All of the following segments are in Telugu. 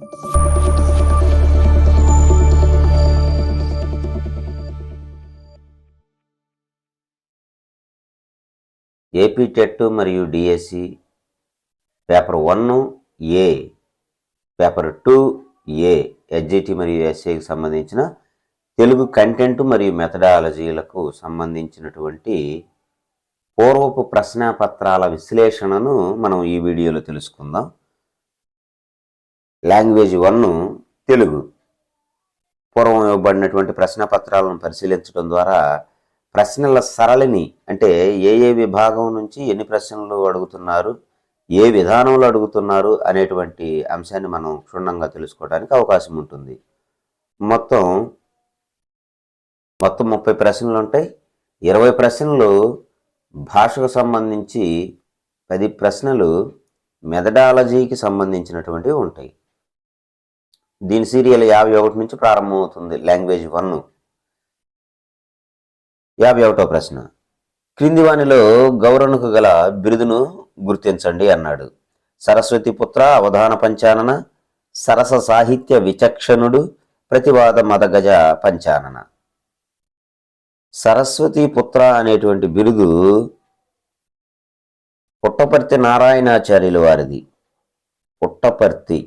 ఏపీ టెట్ మరియు DSC paper one A paper two A SGT మరియు ఎస్ఏకి సంబంధించిన తెలుగు కంటెంట్ మరియు మెథడాలజీలకు సంబంధించినటువంటి పూర్వపు ప్రశ్నాపత్రాల విశ్లేషణను మనం ఈ వీడియోలో తెలుసుకుందాం. Language one Telugu. పూర్వం ఇవ్వబడినటువంటి ప్రశ్న పత్రాలను పరిశీలించడం ద్వారా ప్రశ్నల సరళిని అంటే ఏ ఏ విభాగం నుంచి ఎన్ని ప్రశ్నలు అడుగుతున్నారు ఏ విధానంలో అడుగుతున్నారు అనేటువంటి అంశాన్ని మనం క్షుణ్ణంగా తెలుసుకోవడానికి అవకాశం ఉంటుంది. మొత్తం మొత్తం ముప్పై ప్రశ్నలు ఉంటాయి. ఇరవై ప్రశ్నలు భాషకు సంబంధించి పది ప్రశ్నలు మెథడాలజీకి సంబంధించినటువంటివి ఉంటాయి. దీని సీరియల్ యాభై ఒకటి నుంచి ప్రారంభమవుతుంది. లాంగ్వేజ్ వన్ యాభై ఒకటో ప్రశ్న. క్రింది వానిలో గౌరవకు గల బిరుదును గుర్తించండి అన్నాడు. సరస్వతి పుత్ర అవధాన పంచానన సరస సాహిత్య విచక్షణుడు ప్రతివాద మదగజ పంచానన. సరస్వతి పుత్ర అనేటువంటి బిరుదు పుట్టపర్తి నారాయణాచార్యుల వారిది. పుట్టపర్తి.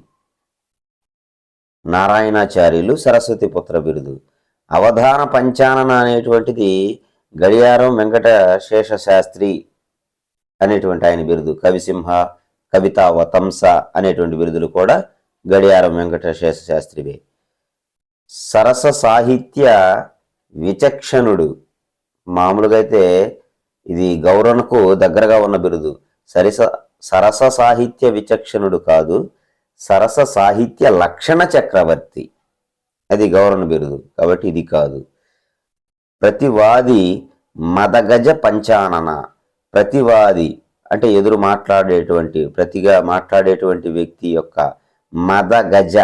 నారాయణాచార్యులు సరస్వతి పుత్ర బిరుదు. అవధాన పంచానన అనేటువంటిది గడియారం వెంకట శేష శాస్త్రి అనేటువంటి ఆయన బిరుదు. కవిసింహ కవిత వతంస అనేటువంటి బిరుదులు కూడా గడియారం వెంకట శేష శాస్త్రివే సరస సాహిత్య విచక్షణుడు. మామూలుగా అయితే ఇది గౌరవకు దగ్గరగా ఉన్న బిరుదు. సరిస సరస సాహిత్య విచక్షణుడు కాదు. సరస సాహిత్య లక్షణ చక్రవర్తి. అది గౌరవ బిరుదు. కాబట్టి ఇది కాదు. ప్రతివాది మదగజ పంచానన. ప్రతివాది అంటే ఎదురు మాట్లాడేటువంటి ప్రతిగా మాట్లాడేటువంటి వ్యక్తి యొక్క మదగజ.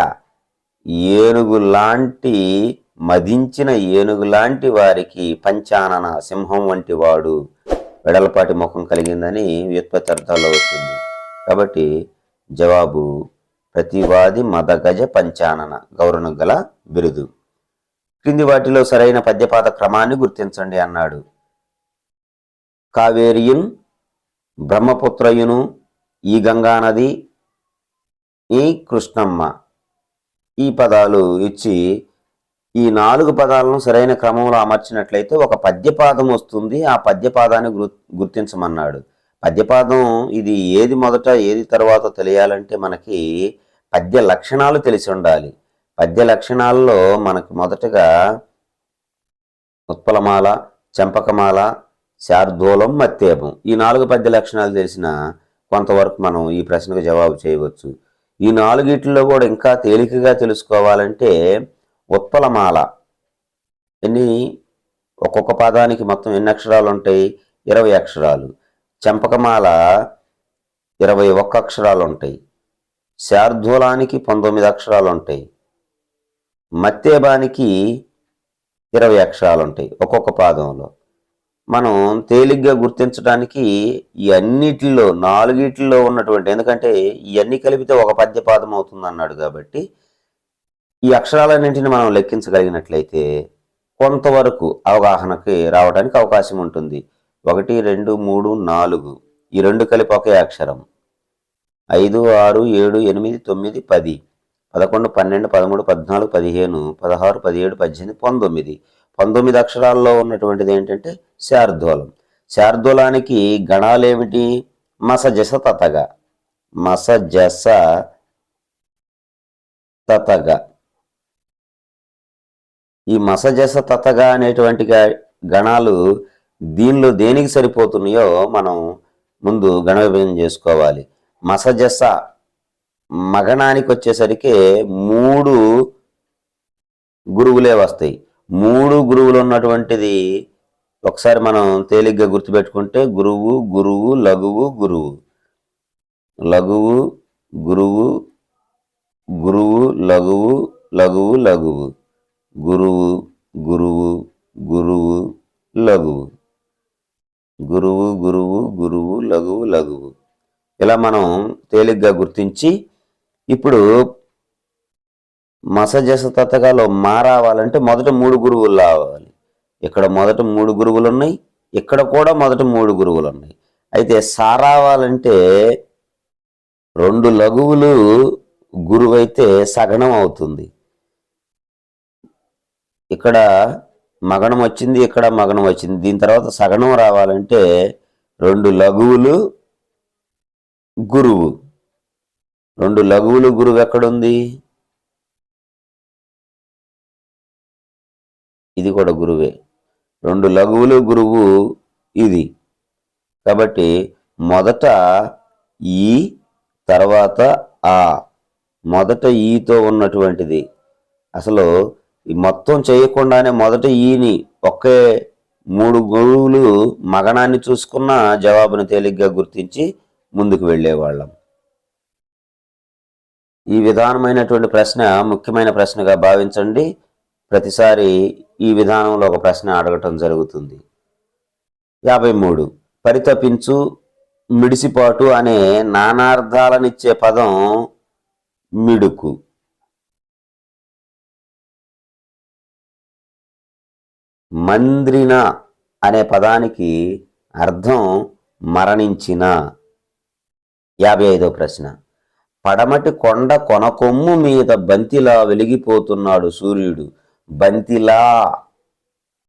ఏనుగు లాంటి మదించిన ఏనుగు లాంటి వారికి పంచానన సింహం వంటి వాడు వెడలపాటి ముఖం కలిగిందని వ్యుత్పత్తి అర్థాల్లో వస్తుంది. కాబట్టి జవాబు ప్రతివాది మదగజ పంచానన గౌరవం గల బిరుదు. క్రింది వాటిలో సరైన పద్యపాత క్రమాన్ని గుర్తించండి అన్నాడు. కావేరియున్ బ్రహ్మపుత్రయును ఈ గంగానది ఈ కృష్ణమ్మ. ఈ పదాలు ఇచ్చి ఈ నాలుగు పదాలను సరైన క్రమంలో అమర్చినట్లయితే ఒక పద్యపాదం వస్తుంది ఆ పద్యపాదాన్ని గుర్ గుర్తించమన్నాడు. పద్యపాదం ఇది ఏది మొదట ఏది తర్వాత తెలియాలంటే మనకి పద్య లక్షణాలు తెలిసి ఉండాలి. పద్య లక్షణాల్లో మనకు మొదటగా ఉత్పలమాల చంపకమాల శార్దూలం మత్తేపం ఈ నాలుగు పద్య లక్షణాలు తెలిసిన కొంతవరకు మనం ఈ ప్రశ్నకు జవాబు చేయవచ్చు. ఈ నాలుగిట్లో కూడా ఇంకా తేలికగా తెలుసుకోవాలంటే ఉత్పలమాల. ఎన్ని? ఒక్కొక్క పదానికి మొత్తం ఎన్ని అక్షరాలు ఉంటాయి? ఇరవై అక్షరాలు. చెంపకమాల ఇరవై ఒక్క అక్షరాలు ఉంటాయి శార్ధూలానికి పంతొమ్మిది అక్షరాలు ఉంటాయి మత్తేబానికి ఇరవై అక్షరాలు ఉంటాయి ఒక్కొక్క పాదంలో. మనం తేలిగ్గా గుర్తించడానికి ఈ అన్నిటిలో నాలుగిటిలో ఉన్నటువంటి ఎందుకంటే ఇవన్నీ కలిపితే ఒక పద్యపాదం అవుతుంది అన్నాడు కాబట్టి ఈ అక్షరాలన్నింటిని మనం లెక్కించగలిగినట్లయితే కొంతవరకు అవగాహనకి రావడానికి అవకాశం ఉంటుంది. ఒకటి రెండు మూడు నాలుగు. ఈ రెండు కలిపి ఒకే అక్షరం. ఐదు ఆరు ఏడు ఎనిమిది తొమ్మిది పది. పదకొండు పన్నెండు పదమూడు పద్నాలుగు పదిహేను పదహారు పదిహేడు పద్దెనిమిది పంతొమ్మిది. పంతొమ్మిది అక్షరాల్లో ఉన్నటువంటిది ఏంటంటే శార్దూలం. శార్దూలానికి గణాలేమిటి మసజస తతగ. మసజస తతగ. ఈ మసజస తతగ అనేటువంటి గణాలు దీనిలో దేనికి సరిపోతున్నాయో మనం ముందు గణ విభజన చేసుకోవాలి. మసజస మగణానికి వచ్చేసరికి మూడు గురువులే వస్తాయి. మూడు గురువులు ఉన్నటువంటిది ఒకసారి మనం తేలిగ్గా గుర్తుపెట్టుకుంటే గురువు గురువు లఘువు గురువు. లఘువు గురువు గురువు లఘువు లఘువు లఘువు. గురువు గురువు గురువు లఘువు. గురువు గురువు గురువు లఘువు లఘువు. ఇలా మనం తేలిగ్గా గుర్తించి ఇప్పుడు మసజస తతకాలో మా రావాలంటే మొదట మూడు గురువులు రావాలి. ఇక్కడ మొదట మూడు గురువులు ఉన్నాయి ఇక్కడ కూడా మొదట మూడు గురువులు ఉన్నాయి అయితే సా రావాలంటే రెండు లఘువులు గురువైతే సగణం అవుతుంది. ఇక్కడ మగణం వచ్చింది ఇక్కడ మగణం వచ్చింది. దీని తర్వాత సగణం రావాలంటే రెండు లఘువులు గురువు. రెండు లఘువులు గురువు ఎక్కడుంది? ఇది కూడా గురువే. రెండు లఘువులు గురువు ఇది. కాబట్టి మొదట ఈ తర్వాత ఆ. మొదట ఈతో ఉన్నటువంటిది. అసలు మొత్తం చేయకుండానే మొదట ఈని ఒకే మూడు గురువులు మగనాన్ని చూసుకున్న జవాబును తేలిగ్గా గుర్తించి ముందుకు వెళ్ళేవాళ్ళం. ఈ విధానమైనటువంటి ప్రశ్న ముఖ్యమైన ప్రశ్నగా భావించండి. ప్రతిసారి ఈ విధానంలో ఒక ప్రశ్న అడగటం జరుగుతుంది. యాభై మూడు. పరితపించు మిడిసిపాటు అనే నానార్థాలనిచ్చే పదం మిడుకు. మంద్రిన అనే పదానికి అర్థం మరణించిన. యాభై ఐదో ప్రశ్న. పడమటి కొండ కొనకొమ్ము మీద బంతిలా వెలిగిపోతున్నాడు సూర్యుడు. బంతిలా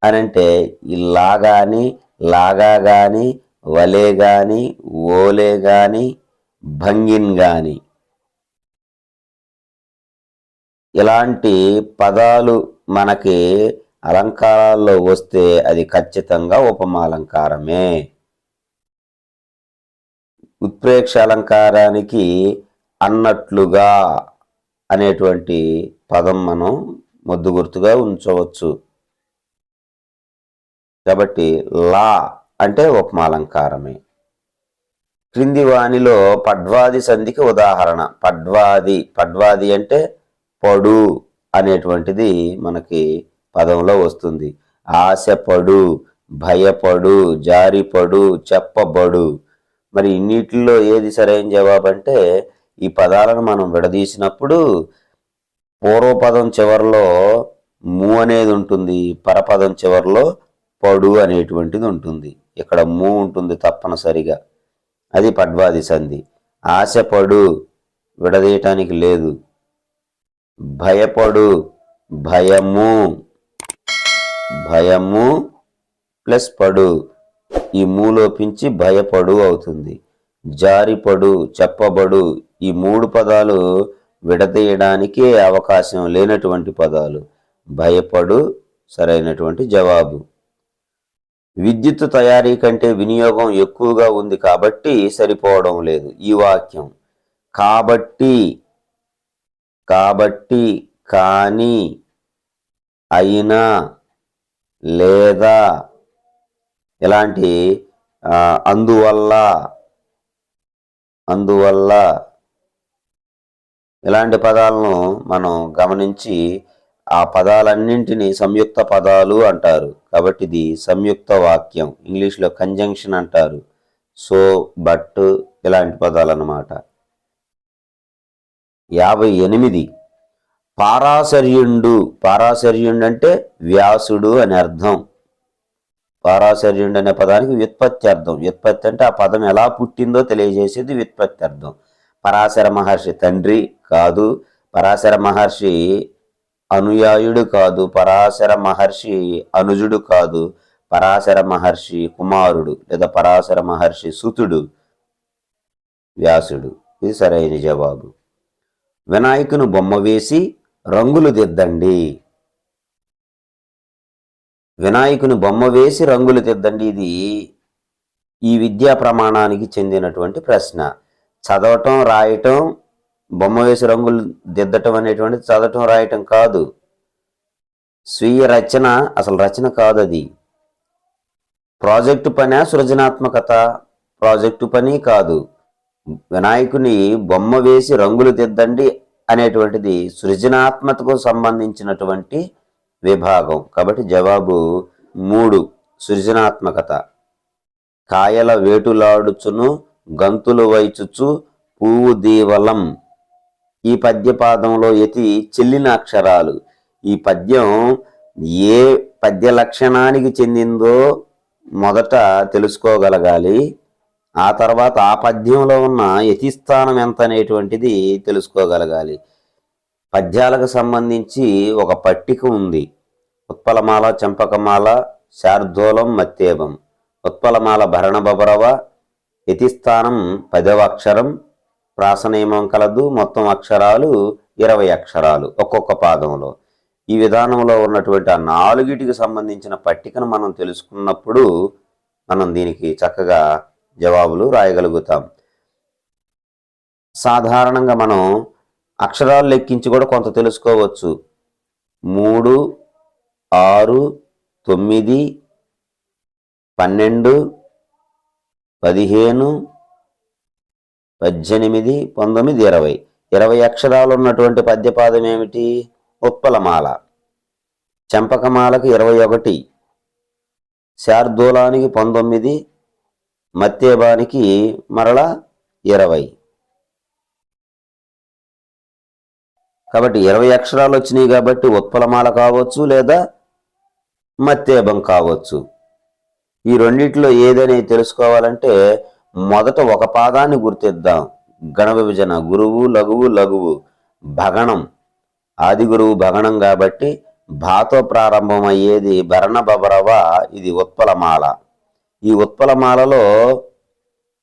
అనంటే ఇలా గాని లాగా గాని వలే గాని ఓలే గాని భంగిన్ గాని ఇలాంటి పదాలు మనకి అలంకారాల్లో వస్తే అది ఖచ్చితంగా ఉపమాలంకారమే. ఉత్ప్రేక్ష అలంకారానికి అన్నట్లుగా అనేటువంటి పదం మనం మొద్దు గుర్తుగా ఉంచవచ్చు. కాబట్టి లా అంటే ఉపమాలంకారమే. క్రింది వాణిలో పడ్వాది సంధికి ఉదాహరణ. పడ్వాది. పడ్వాది అంటే పడు అనేటువంటిది మనకి పదంలో వస్తుంది. ఆశపడు భయపడు జారిపడు చెప్పబడు. మరి ఇన్నిటిలో ఏది సరైన జవాబు అంటే ఈ పదాలను మనం విడదీసినప్పుడు పూర్వపదం చివరిలో ము అనేది ఉంటుంది. పరపదం చివరిలో పడు అనేటువంటిది ఉంటుంది. ఇక్కడ ము ఉంటుంది తప్పనిసరిగా. అది పడ్వాది సంధి. ఆశపడు విడదీయటానికి లేదు. భయపడు భయము భయము ప్లస్ పడు. ఈ మూలోపించి భయపడు అవుతుంది. జారిపడు చెప్పబడు. ఈ మూడు పదాలు విడదీయడానికి అవకాశం లేనటువంటి పదాలు. భయపడు సరైనటువంటి జవాబు. విద్యుత్ తయారీ కంటే వినియోగం ఎక్కువగా ఉంది కాబట్టి సరిపోవడం లేదు. ఈ వాక్యం. కాబట్టి కాబట్టి కానీ అయినా లేదా ఇలాంటి అందువల్ల అందువల్ల ఇలాంటి పదాలను మనం గమనించి ఆ పదాలన్నింటినీ సంయుక్త పదాలు అంటారు. కాబట్టి ఇది సంయుక్త వాక్యం. ఇంగ్లీష్లో కంజంక్షన్ అంటారు. సో బట్ ఇలాంటి పదాలు అన్నమాట యాభై ఎనిమిది పారాశర్యుండు. పారాశర్యుండు అంటే వ్యాసుడు అని అర్థం. పారాశర్యుండు అనే పదానికి వ్యుత్పత్తి అర్థం. వ్యుత్పత్తి అంటే ఆ పదం ఎలా పుట్టిందో తెలియజేసేది వ్యుత్పత్తి అర్థం. పరాశర మహర్షి తండ్రి కాదు. పరాశర మహర్షి అనుయాయుడు కాదు. పరాశర మహర్షి అనుజుడు కాదు. పరాశర మహర్షి కుమారుడు లేదా పరాశర మహర్షి సుతుడు వ్యాసుడు. ఇది సరైన జవాబు. వినాయకుని బొమ్మ వేసి రంగులు దిద్దండి వినాయకుని బొమ్మ వేసి రంగులు దిద్దండి ఇది ఈ విద్యా ప్రమాణానికి చెందినటువంటి ప్రశ్న. చదవటం రాయటం బొమ్మ వేసి రంగులు దిద్దటం అనేటువంటి చదవటం రాయటం కాదు. స్వీయ రచన అసలు రచన కాదు అది ప్రాజెక్టు పనే సృజనాత్మకత? ప్రాజెక్టు పని కాదు. వినాయకుని బొమ్మ వేసి రంగులు దిద్దండి అనేటువంటిది సృజనాత్మకకు సంబంధించినటువంటి విభాగం. కాబట్టి జవాబు మూడు సృజనాత్మకత. కాయల వేటులాడుచును గంతులు వైచుచు పువ్వు దీవలం. ఈ పద్యపాదంలో యతి చెల్లిన అక్షరాలు. ఈ పద్యం ఏ పద్య లక్షణానికి చెందిందో మొదట తెలుసుకోగలగాలి. ఆ తర్వాత ఆ పద్యంలో ఉన్న యతిస్థానం ఎంత అనేటువంటిది తెలుసుకోగలగాలి. పద్యాలకు సంబంధించి ఒక పట్టిక ఉంది. ఉత్పలమాల చంపకమాల శార్దూలం మత్తేబం ఉత్పలమాల భరణ బబరవ యతిస్థానం పదవ అక్షరం ప్రాసనేమం కలదు మొత్తం అక్షరాలు ఇరవై అక్షరాలు ఒక్కొక్క పాదంలో. ఈ విధానంలో ఉన్నటువంటి ఆ నాలుగిటికి సంబంధించిన పట్టికను మనం తెలుసుకున్నప్పుడు మనం దీనికి చక్కగా జవాబులు రాయగలుగుతాం. సాధారణంగా మనం అక్షరాలు లెక్కించి కూడా కొంత తెలుసుకోవచ్చు. మూడు ఆరు తొమ్మిది పన్నెండు పదిహేను పద్దెనిమిది పంతొమ్మిది ఇరవై. ఇరవై అక్షరాలు ఉన్నటువంటి పద్యపాదం ఏమిటి? ఉత్పలమాల చంపకమాలకు ఇరవై ఒకటి. శార్దూలానికి పంతొమ్మిది మత్తేబానికి మరలా ఇరవై. కాబట్టి ఇరవై అక్షరాలు వచ్చినాయి కాబట్టి ఉత్పలమాల కావచ్చు లేదా మత్తేబం కావచ్చు. ఈ రెండిట్లో ఏదని తెలుసుకోవాలంటే మొదట ఒక పాదాన్ని గుర్తిద్దాం. గణ విభజన గురువు లఘువు లఘువు భగణం. ఆది గురువు భగణం కాబట్టి భాతో ప్రారంభమయ్యేది భరణ బబరవ ఇది ఉత్పలమాల. ఈ ఉత్పలమాలలో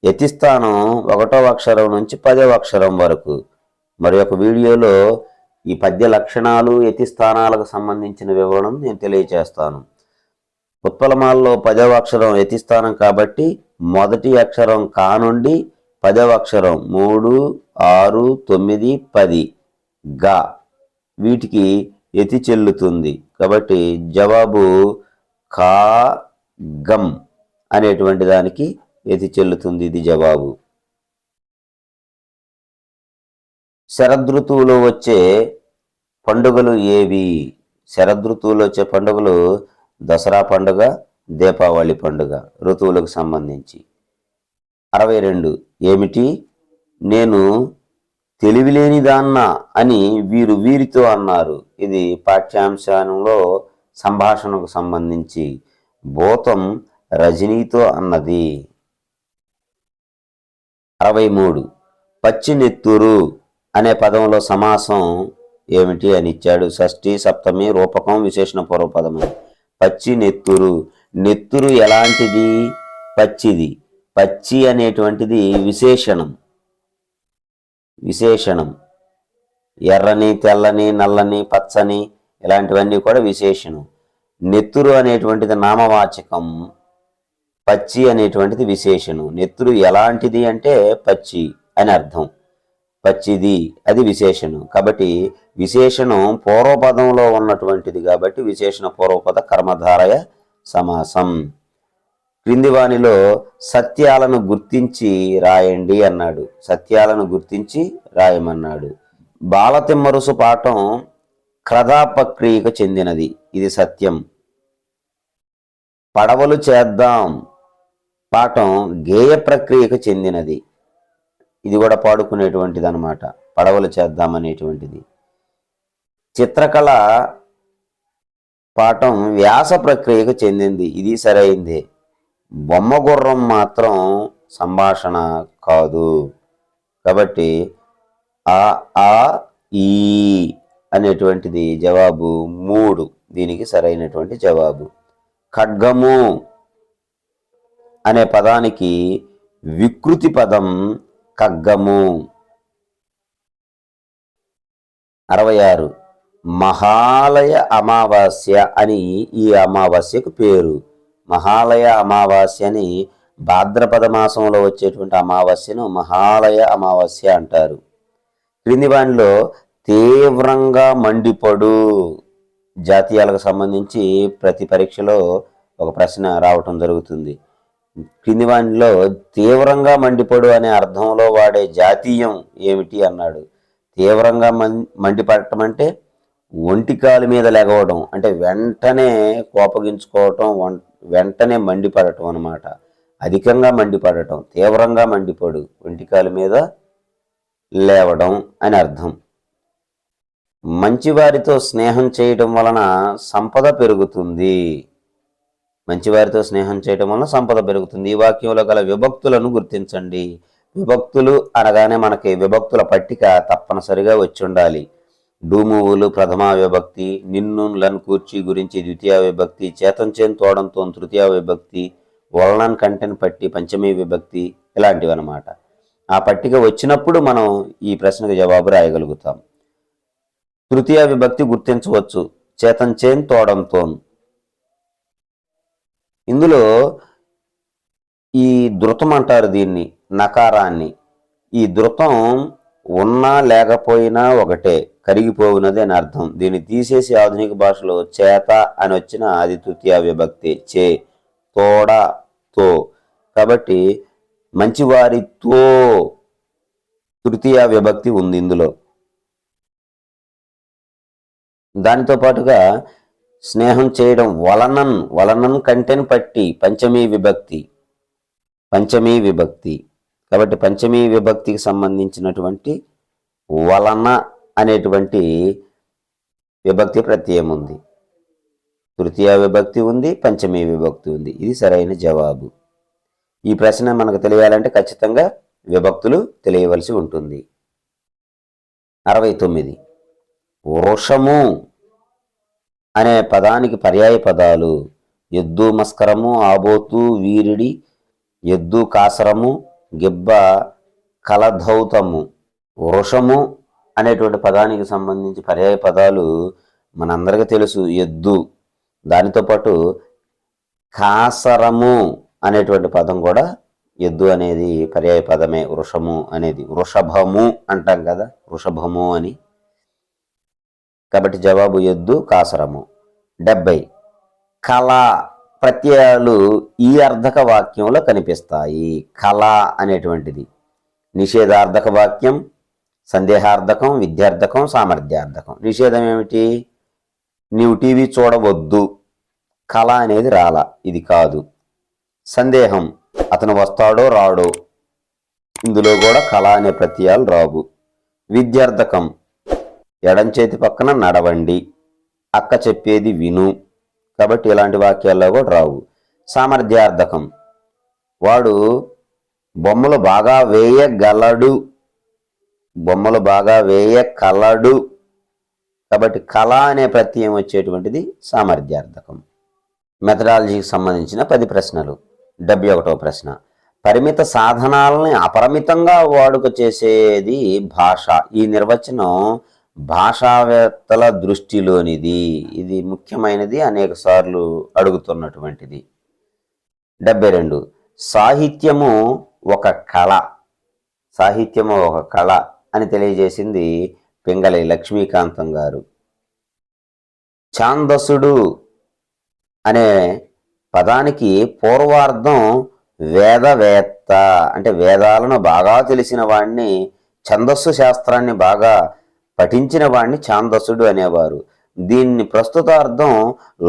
యతిస్థానం ఒకటో అక్షరం నుంచి పదవ అక్షరం వరకు. మరి ఒక వీడియోలో ఈ పద్య లక్షణాలు యతిస్థానాలకు సంబంధించిన వివరణం నేను తెలియచేస్తాను. ఉత్పలమాలలో పదవ అక్షరం యతిస్థానం కాబట్టి మొదటి అక్షరం కా నుండి పదవ అక్షరం మూడు ఆరు తొమ్మిది పది గా వీటికి ఎతి చెల్లుతుంది. కాబట్టి జవాబు కా గం అనేటువంటి దానికి ఎతి చెల్లుతుంది? ఇది జవాబు. శరదృతువులో వచ్చే పండుగలు ఏవి? శరదృతువులో వచ్చే పండుగలు దసరా పండుగ దీపావళి పండుగ ఋతువులకు సంబంధించి. అరవై రెండు ఏమిటి? నేను తెలివిలేనిదాన్న అని వీరు వీరితో అన్నారు. ఇది పాఠ్యాంశంలో సంభాషణకు సంబంధించి. భూతం రజనీతో అన్నది. అరవై మూడు పచ్చినెత్తురు అనే పదంలో సమాసం ఏమిటి అని ఇచ్చాడు షష్ఠి సప్తమి రూపకం విశేషణ పూర్వపదము. పచ్చి నెత్తురు నెత్తురు ఎలాంటిది? పచ్చిది. పచ్చి అనేటువంటిది విశేషణం. విశేషణం. ఎర్రని తెల్లని నల్లని పచ్చని ఇలాంటివన్నీ కూడా విశేషణం. నెత్తురు అనేటువంటిది నామవాచకం. పచ్చి అనేటువంటిది విశేషణం. నెత్తురు ఎలాంటిది అంటే పచ్చి అని అర్థం. పచ్చిది అది విశేషణం. కాబట్టి విశేషణం పూర్వపదంలో ఉన్నటువంటిది కాబట్టి విశేషణ పూర్వపద కర్మధారయ సమాసం. క్రిందివాణిలో సత్యాలను గుర్తించి రాయండి అన్నాడు. సత్యాలను గుర్తించి రాయమన్నాడు. బాలతిమ్మరుసు పాఠం క్రదాపక్రియకు చెందినది. ఇది సత్యం. పడవలు చేద్దాం. పాఠం గేయ ప్రక్రియకు చెందినది. ఇది కూడా పాడుకునేటువంటిది అనమాట పడవలు చేద్దామనేటువంటిది. చిత్రకళ పాఠం వ్యాస ప్రక్రియకు చెందింది. ఇది సరైందే. బొమ్మ గుర్రం మాత్రం సంభాషణ కాదు. కాబట్టి ఆ ఆ ఈ అనేటువంటిది జవాబు మూడు. దీనికి సరైనటువంటి జవాబు. ఖడ్గము అనే పదానికి వికృతి పదం కగ్గము అరవై ఆరు మహాలయ అమావాస్య అని ఈ అమావాస్యకు పేరు. మహాలయ అమావాస్య అని భాద్రపద మాసంలో వచ్చేటువంటి అమావాస్యను మహాలయ అమావాస్య అంటారు. క్రింది వాణిలో తీవ్రంగా మండిపడు. జాతీయాలకు సంబంధించి ప్రతి పరీక్షలో ఒక ప్రశ్న రావటం జరుగుతుంది. క్రింది వానిలో తీవ్రంగా మండిపడు అనే అర్థంలో వాడే జాతీయం ఏమిటి అన్నాడు. తీవ్రంగా మం మండిపడటం అంటే ఒంటికాలు మీద లెగవడం అంటే వెంటనే కోపగించుకోవటం వం- వెంటనే మండిపడటం అనమాట అధికంగా మండిపడటం తీవ్రంగా మండిపడు ఒంటికాలు మీద లేవడం అని అర్థం. మంచివారితో స్నేహం చేయడం వలన సంపద పెరుగుతుంది. మంచివారితో స్నేహం చేయడం వలన సంపద పెరుగుతుంది. ఈ వాక్యంలో గల విభక్తులను గుర్తించండి. విభక్తులు అనగానే మనకి విభక్తుల పట్టిక తప్పనిసరిగా వచ్చి ఉండాలి. డూమువులు ప్రథమ విభక్తి నిన్ను లన్ కూర్చి గురించి ద్వితీయ విభక్తి చేతంచేన్ తోడంతో తృతీయ విభక్తి వలనన్ కంటెన్ పట్టి పంచమీ విభక్తి ఇలాంటివి అనమాట ఆ పట్టిక వచ్చినప్పుడు మనం ఈ ప్రశ్నకు జవాబు రాయగలుగుతాం. తృతీయ విభక్తి గుర్తించవచ్చు. చేతంచేన్ తోడంతో ఇందులో ఈ ధృతం అంటారు దీన్ని నకారాన్ని. ఈ ధృతం ఉన్నా లేకపోయినా ఒకటే కరిగిపోవునది అని అర్థం. దీన్ని తీసేసి ఆధునిక భాషలో చేత అని వచ్చిన అది తృతీయ విభక్తి చే తోడ తో. కాబట్టి మంచివారితో తృతీయ విభక్తి ఉంది ఇందులో. దానితో పాటుగా స్నేహం చేయడం వలనన్ వలనన్ కంటెన్ పట్టి పంచమీ విభక్తి. పంచమీ విభక్తి. కాబట్టి పంచమీ విభక్తికి సంబంధించినటువంటి వలన అనేటువంటి విభక్తి ప్రత్యయం ఉంది. తృతీయ విభక్తి ఉంది పంచమీ విభక్తి ఉంది. ఇది సరైన జవాబు. ఈ ప్రశ్న మనకు తెలియాలంటే ఖచ్చితంగా విభక్తులు తెలియవలసి ఉంటుంది. అరవై తొమ్మిది. వృషము అనే పదానికి పర్యాయ పదాలు. ఎద్దు మస్కరము ఆబోతు వీరిడి ఎద్దు కాసరము గిబ్బ కలధౌతము వృషము అనేటువంటి పదానికి సంబంధించి పర్యాయ పదాలు మనందరికీ తెలుసు. ఎద్దు. దానితో పాటు కాసరము అనేటువంటి పదం కూడా ఎద్దు అనేది పర్యాయ పదమే. వృషము అనేది వృషభము అంటాం కదా. వృషభము అని. కాబట్టి జవాబు ఎద్దు కాసరము. డెబ్బై కళ ప్రత్యయాలు ఈ అర్ధక వాక్యంలో కనిపిస్తాయి. కళ అనేటువంటిది. నిషేధార్థక వాక్యం సందేహార్థకం విద్యార్థకం సామర్థ్యార్థకం. నిషేధం ఏమిటి? నీవు టీవీ చూడవద్దు. కళ అనేది రాల. ఇది కాదు. సందేహం. అతను వస్తాడో రాడో. ఇందులో కూడా కళ అనే ప్రత్యయాలు రావు. విద్యార్థకం. ఎడం చేతి పక్కన నడవండి. అక్క చెప్పేది విను. కాబట్టి ఇలాంటి వాక్యాల్లో కూడా రావు. సామర్థ్యార్థకం. వాడు బొమ్మలు బాగా వేయగలడు. బొమ్మలు బాగా వేయకలడు. కాబట్టి కళ అనే ప్రత్యయం వచ్చేటువంటిది సామర్థ్యార్థకం. మెథడాలజీకి సంబంధించిన పది ప్రశ్నలు. డెబ్బై ఒకటో ప్రశ్న. పరిమిత సాధనాలని అపరిమితంగా వాడుక చేసేది భాష. ఈ నిర్వచనం భాషావేత్తల దృష్టిలోనిది ఇది ముఖ్యమైనది అనేక సార్లు అడుగుతున్నటువంటిది. డెబ్బై రెండు. సాహిత్యము ఒక కళ. సాహిత్యము ఒక కళ అని తెలియజేసింది పింగళి లక్ష్మీకాంతం గారు. ఛాందసుడు అనే పదానికి పూర్వార్థం వేదవేత్త. అంటే వేదాలను బాగా తెలిసిన వాడిని ఛందస్సు శాస్త్రాన్ని బాగా పఠించిన వాడిని ఛాందసుడు అనేవారు. దీన్ని ప్రస్తుత అర్థం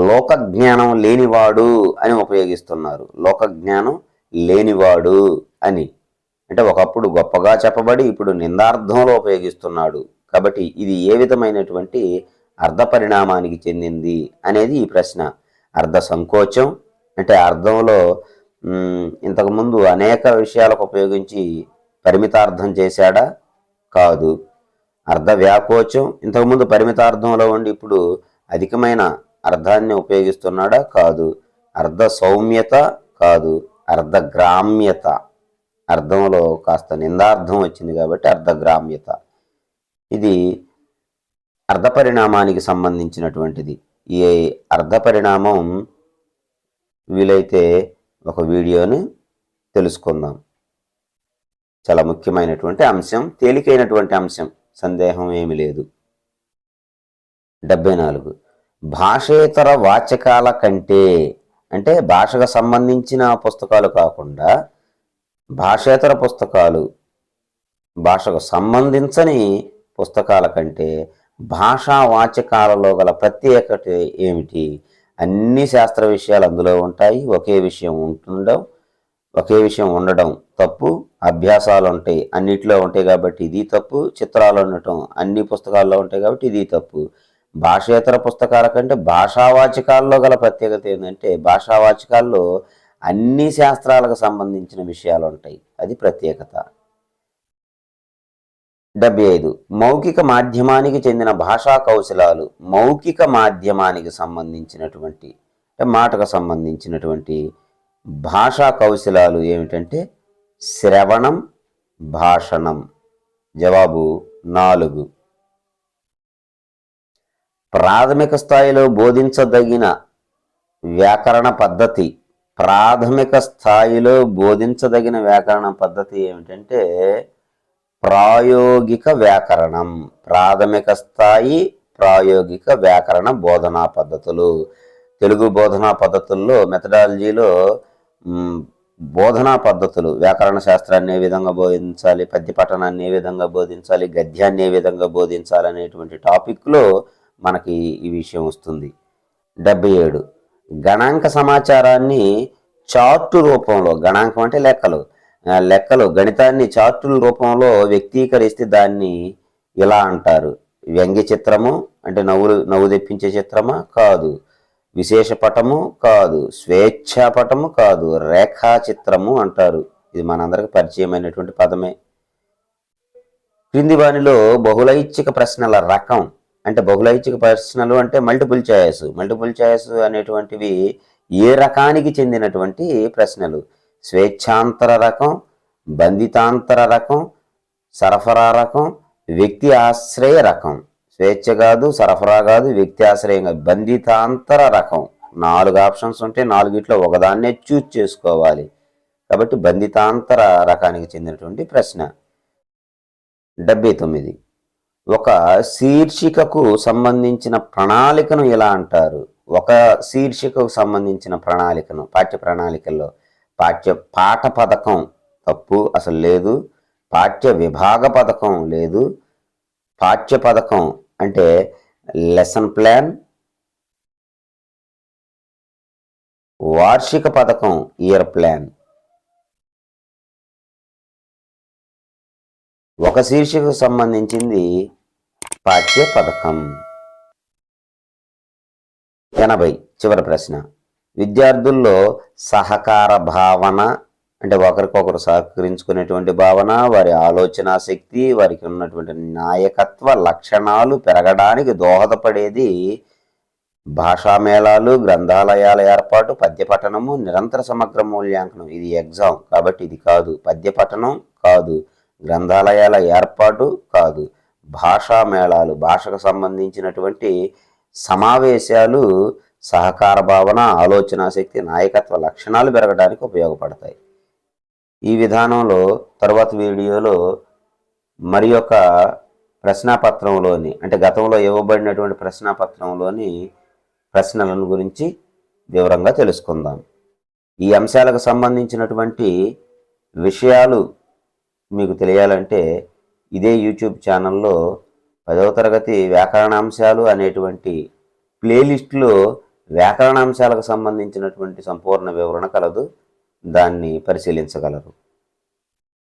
లోక జ్ఞానం లేనివాడు అని ఉపయోగిస్తున్నారు. లోక జ్ఞానం లేనివాడు అని. అంటే ఒకప్పుడు గొప్పగా చెప్పబడి ఇప్పుడు నిందార్థంలో ఉపయోగిస్తున్నాడు. కాబట్టి ఇది ఏ విధమైనటువంటి అర్ధ పరిణామానికి చెందింది అనేది ఈ ప్రశ్న. అర్ధ సంకోచం అంటే అర్థంలో ఇంతకుముందు అనేక విషయాలకు ఉపయోగించి పరిమితార్థం చేశాడా? కాదు. అర్ధ వ్యాకోచం ఇంతకుముందు పరిమితార్థంలో ఉండి ఇప్పుడు అధికమైన అర్థాన్ని ఉపయోగిస్తున్నాడా? కాదు. అర్ధ సౌమ్యత కాదు. అర్ధ గ్రామ్యత అర్థంలో కాస్త నిందార్థం వచ్చింది కాబట్టి అర్ధగ్రామ్యత. ఇది అర్ధపరిణామానికి సంబంధించినటువంటిది. ఈ అర్ధపరిణామం వీలైతే ఒక వీడియోని తెలుసుకుందాం. చాలా ముఖ్యమైనటువంటి అంశం తేలికైనటువంటి అంశం. సందేహం ఏమి లేదు. డెబ్బై నాలుగు. భాషేతర వాచకాల కంటే అంటే భాషకు సంబంధించిన పుస్తకాలు కాకుండా భాషేతర పుస్తకాలు భాషకు సంబంధించని పుస్తకాల కంటే భాషా వాచకాలలో గల ప్రత్యేకత ఏమిటి? అన్ని శాస్త్ర విషయాలు అందులో ఉంటాయి ఒకే విషయం ఉంటుండవు. ఒకే విషయం ఉండడం తప్పు. అభ్యాసాలు ఉంటాయి అన్నిట్లో ఉంటాయి కాబట్టి ఇది తప్పు. చిత్రాలు ఉండటం అన్ని పుస్తకాల్లో ఉంటాయి కాబట్టి ఇది తప్పు. భాషేతర పుస్తకాల కంటే భాషావాచకాల్లో గల ప్రత్యేకత ఏంటంటే భాషావాచకాల్లో అన్ని శాస్త్రాలకు సంబంధించిన విషయాలు ఉంటాయి అది ప్రత్యేకత. డెబ్బై ఐదు. మౌఖిక మాధ్యమానికి చెందిన భాషా కౌశలాలు మౌఖిక మాధ్యమానికి సంబంధించినటువంటి అంటే మాటకు సంబంధించినటువంటి భాషా కౌశలాలు ఏమిటంటే శ్రవణం భాషణం. జవాబు నాలుగు. ప్రాథమిక స్థాయిలో బోధించదగిన వ్యాకరణ పద్ధతి. ప్రాథమిక స్థాయిలో బోధించదగిన వ్యాకరణ పద్ధతి ఏమిటంటే ప్రాయోగిక వ్యాకరణం. ప్రాథమిక స్థాయి ప్రాయోగిక వ్యాకరణ బోధనా పద్ధతులు. తెలుగు బోధనా పద్ధతుల్లో మెథడాలజీలో బోధనా పద్ధతులు వ్యాకరణ శాస్త్రాన్ని ఏ విధంగా బోధించాలి పద్య పఠనాన్ని ఏ విధంగా బోధించాలి గద్యాన్ని ఏ విధంగా బోధించాలి అనేటువంటి టాపిక్లో మనకి ఈ విషయం వస్తుంది. డెబ్బై ఏడు. గణాంక సమాచారాన్ని చార్టు రూపంలో గణాంకం అంటే లెక్కలు లెక్కలు గణితాన్ని చార్టుల రూపంలో వ్యక్తీకరిస్తే దాన్ని ఇలా అంటారు. వ్యంగ్య చిత్రము అంటే నవ్వులు నవ్వు తెప్పించే చిత్రమా? కాదు. విశేషపటము కాదు స్వేచ్ఛా పటము కాదు రేఖా చిత్రము అంటారు. ఇది మనందరికి పరిచయమైనటువంటి పదమే. క్రింది వానిలో బహుళైచ్ఛిక ప్రశ్నల రకం. అంటే బహుళైచ్ఛిక ప్రశ్నలు అంటే మల్టిపుల్ ఛాయస్ మల్టిపుల్ ఛాయస్ అనేటువంటివి ఏ రకానికి చెందినటువంటి ప్రశ్నలు? స్వేచ్ఛాంతర రకం బంధితాంతర రకం సరఫరా రకం వ్యక్తి ఆశ్రయ రకం. స్వేచ్ఛ కాదు సరఫరా కాదు వ్యక్తి ఆశ్రయం కాదు బంధితాంతర రకం. నాలుగు ఆప్షన్స్ ఉంటే నాలుగిట్లో ఒకదాన్నే చూజ్ చేసుకోవాలి. కాబట్టి బంధితాంతర రకానికి చెందినటువంటి ప్రశ్న. డెబ్బై తొమ్మిది. ఒక శీర్షికకు సంబంధించిన ప్రణాళికను ఎలా అంటారు? ఒక శీర్షికకు సంబంధించిన ప్రణాళికను పాఠ్య ప్రణాళికల్లో. పాఠ్య పాఠ పథకం తప్పు అసలు లేదు. పాఠ్య విభాగ పథకం లేదు. పాఠ్య పథకం అంటే లెసన్ ప్లాన్ వార్షిక పథకం ఇయర్ ప్లాన్ ఒక శీర్షికకు సంబంధించింది పాఠ్య పథకం. ఎనభై చివరి ప్రశ్న. విద్యార్థుల్లో సహకార భావన అంటే ఒకరికొకరు సహకరించుకునేటువంటి భావన వారి ఆలోచన శక్తి వారికి ఉన్నటువంటి నాయకత్వ లక్షణాలు పెరగడానికి దోహదపడేది భాషా మేళాలు గ్రంథాలయాల ఏర్పాటు పద్య పఠనము నిరంతర సమగ్ర మూల్యాంకనం. ఇది ఎగ్జామ్ కాబట్టి ఇది కాదు. పద్య పఠనం కాదు. గ్రంథాలయాల ఏర్పాటు కాదు. భాషా మేళాలు భాషకు సంబంధించినటువంటి సమావేశాలు సహకార భావన ఆలోచన శక్తి నాయకత్వ లక్షణాలు పెరగడానికి ఉపయోగపడతాయి. ఈ విధానంలో తర్వాత వీడియోలో మరి యొక్క ప్రశ్నాపత్రంలోని అంటే గతంలో ఇవ్వబడినటువంటి ప్రశ్నాపత్రంలోని ప్రశ్నలను గురించి వివరంగా తెలుసుకుందాం. ఈ అంశాలకు సంబంధించినటువంటి విషయాలు మీకు తెలియాలంటే ఇదే యూట్యూబ్ ఛానల్లో పదవ తరగతి వ్యాకరణాంశాలు అనేటువంటి ప్లేలిస్ట్లో వ్యాకరణాంశాలకు సంబంధించినటువంటి సంపూర్ణ వివరణ కలదు. దాన్ని పరిశీలించగలరు.